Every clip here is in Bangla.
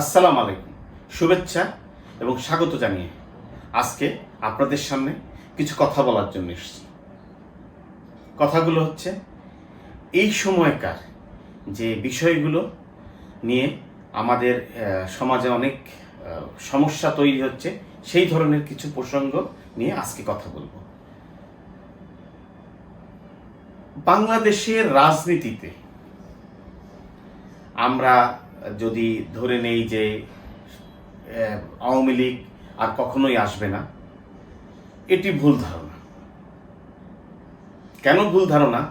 আসসালামু আলাইকুম। শুভেচ্ছা এবং স্বাগত জানিয়ে আজকে আপনাদের সামনে কিছু কথা বলার জন্য এসেছি। কথাগুলো হচ্ছে, এই সময়কার যে বিষয়গুলো নিয়ে আমাদের সমাজে অনেক সমস্যা তৈরি হচ্ছে, সেই ধরনের কিছু প্রসঙ্গ নিয়ে আজকে কথা বলব। বাংলাদেশের রাজনীতিতে আমরা যদি ধরে নেই যে আওয়ামী লীগ আর কখনোই আসবে না, এটি ভুল ধারণা। কেন ভুল ধারণা?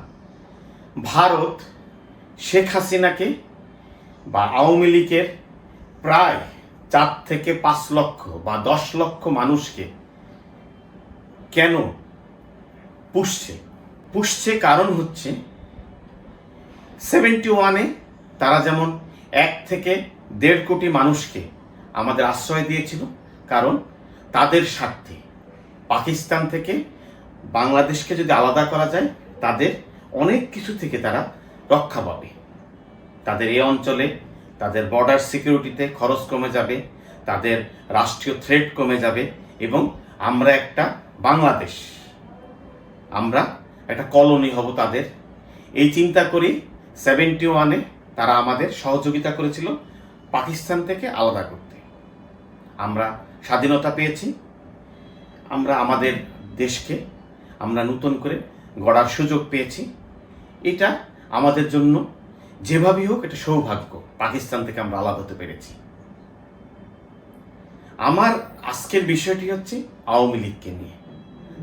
ভারত শেখ হাসিনাকে বা আওয়ামী লীগের প্রায় চার থেকে পাঁচ লক্ষ বা দশ লক্ষ মানুষকে কেন পুষছে? পুষছে কারণ হচ্ছে সেভেন্টি ওয়ানে তারা যেমন এক থেকে দেড় কোটি মানুষকে আমাদের আশ্রয় দিয়েছিল, কারণ তাদের স্বার্থে। পাকিস্তান থেকে বাংলাদেশকে যদি আলাদা করা যায়, তাদের অনেক কিছু থেকে তারা রক্ষা পাবে। তাদের এই অঞ্চলে তাদের বর্ডার সিকিউরিটিতে খরচ কমে যাবে, তাদের রাষ্ট্রীয় থ্রেট কমে যাবে এবং আমরা একটা বাংলাদেশ। আমরা একটা কলোনি হব তাদের। এই চিন্তা করি সেভেন্টি ওয়ানে তারা আমাদের সহযোগিতা করেছিল পাকিস্তান থেকে আলাদা করতে। আমরা স্বাধীনতা পেয়েছি, আমরা আমাদের দেশকে আমরা নতুন করে গড়ার সুযোগ পেয়েছি। এটা আমাদের জন্য যেভাবেই হোক এটা সৌভাগ্য, পাকিস্তান থেকে আমরা আলাদা হতে পেরেছি। আমার আজকের বিষয়টি হচ্ছে আওয়ামী লীগকে নিয়ে।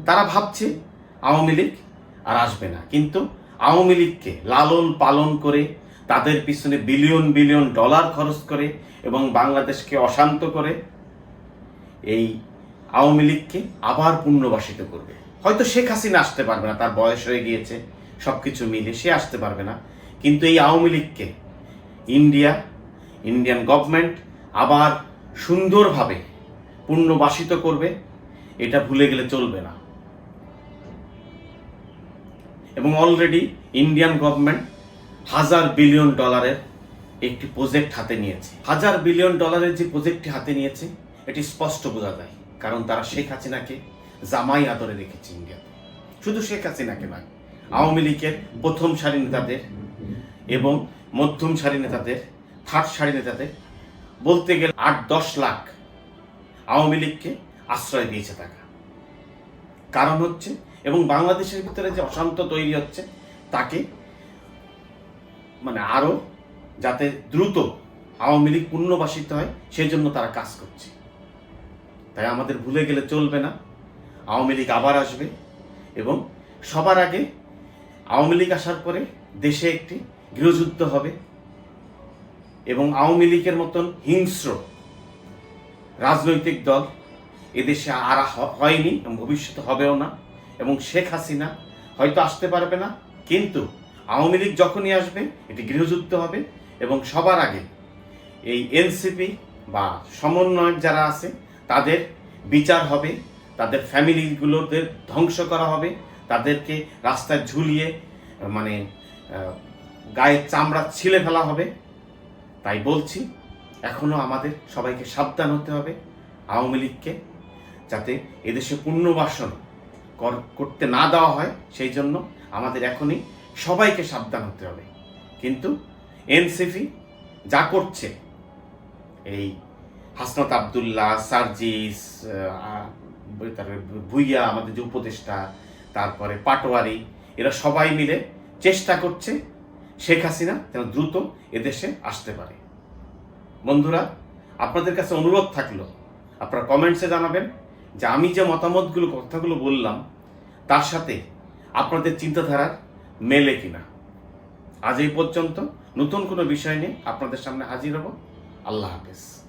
তারা ভাবছে আওয়ামী লীগ আর আসবে না, কিন্তু আওয়ামী লীগকে লালন পালন করে তাদের পিছনে বিলিয়ন বিলিয়ন ডলার খরচ করে এবং বাংলাদেশকে অশান্ত করে এই আওয়ামী লীগকে আবার পুনর্বাসিত করবে। হয়তো শেখ হাসিনা আসতে পারবে না, তার বয়স হয়ে গিয়েছে সব কিছু মিলে সে আসতে পারবে না। কিন্তু এই আওয়ামী লীগকে ইন্ডিয়া, ইন্ডিয়ান গভর্নমেন্ট আবার সুন্দরভাবে পুনর্বাসিত করবে, এটা ভুলে গেলে চলবে না। এবং অলরেডি ইন্ডিয়ান গভর্নমেন্ট হাজার বিলিয়ন ডলারের একটি প্রজেক্ট হাতে নিয়েছে। হাজার বিলিয়ন ডলারের যে প্রজেক্টটি হাতে নিয়েছে, এটি স্পষ্ট বোঝা যায়। কারণ তারা শেখ হাসিনাকে জামাই আদরে রেখেছে ইন্ডিয়াতে। শুধু শেখ হাসিনাকে নয়, আওয়ামী লীগের প্রথম সারি নেতাদের এবং মধ্যম সারি নেতাদের, থার্ড সারি নেতাদের বলতে গেলে আট দশ লাখ আওয়ামী লীগকে আশ্রয় দিয়েছে টাকা কারণ হচ্ছে এবং বাংলাদেশের ভিতরে যে অশান্ত তৈরি হচ্ছে, তাকে মানে আরও যাতে দ্রুত আওয়ামী লীগ পুনর্বাসিত হয় সেই জন্য তারা কাজ করছে। তাই আমাদের ভুলে গেলে চলবে না। আওয়ামী লীগ আবার আসবে এবং সবার আগে আওয়ামী লীগ আসার পরে দেশে একটি গৃহযুদ্ধ হবে এবং আওয়ামী লীগের মতন হিংস্র রাজনৈতিক দল এদেশে আর হয়নি এবং ভবিষ্যতে হবেও না এবং শেখ হাসিনা হয়তো আসতে পারবে না, কিন্তু আওয়ামী লীগ যখনই আসবে, এটি গৃহযুদ্ধ হবে এবং সবার আগে এই এনসিপি বা সমন্বয়ক যারা আছে, তাদের বিচার হবে, তাদের ফ্যামিলিগুলোদের ধ্বংস করা হবে, তাদেরকে রাস্তায় ঝুলিয়ে মানে গায়ের চামড়া ছিলে ফেলা হবে। তাই বলছি এখনও আমাদের সবাইকে সাবধান হতে হবে আওয়ামী লীগকে, যাতে এদেশে পুনর্বাসন কর- করতে না দেওয়া হয়। সেই জন্য আমাদের এখনই সবাইকে সাবধান হতে হবে। কিন্তু এনসিপি যা করছে, এই হাসনাত আবদুল্লাহ, সার্জিস তারপরে ভুইয়া, আমাদের যে উপদেষ্টা, তারপরে পাটোয়ারি, এরা সবাই মিলে চেষ্টা করছে শেখ হাসিনা যেন দ্রুত এদেশে আসতে পারে। বন্ধুরা, আপনাদের কাছে অনুরোধ থাকল, আপনারা কমেন্টসে জানাবেন যে আমি যে মতামতগুলো, কথাগুলো বললাম, তার সাথে আপনাদের চিন্তাধারার মেলে কিনা। আজ এই পর্যন্ত নতুন কোনো বিষয় নিয়ে আপনাদের সামনে হাজির হব। আল্লাহ হাফেজ।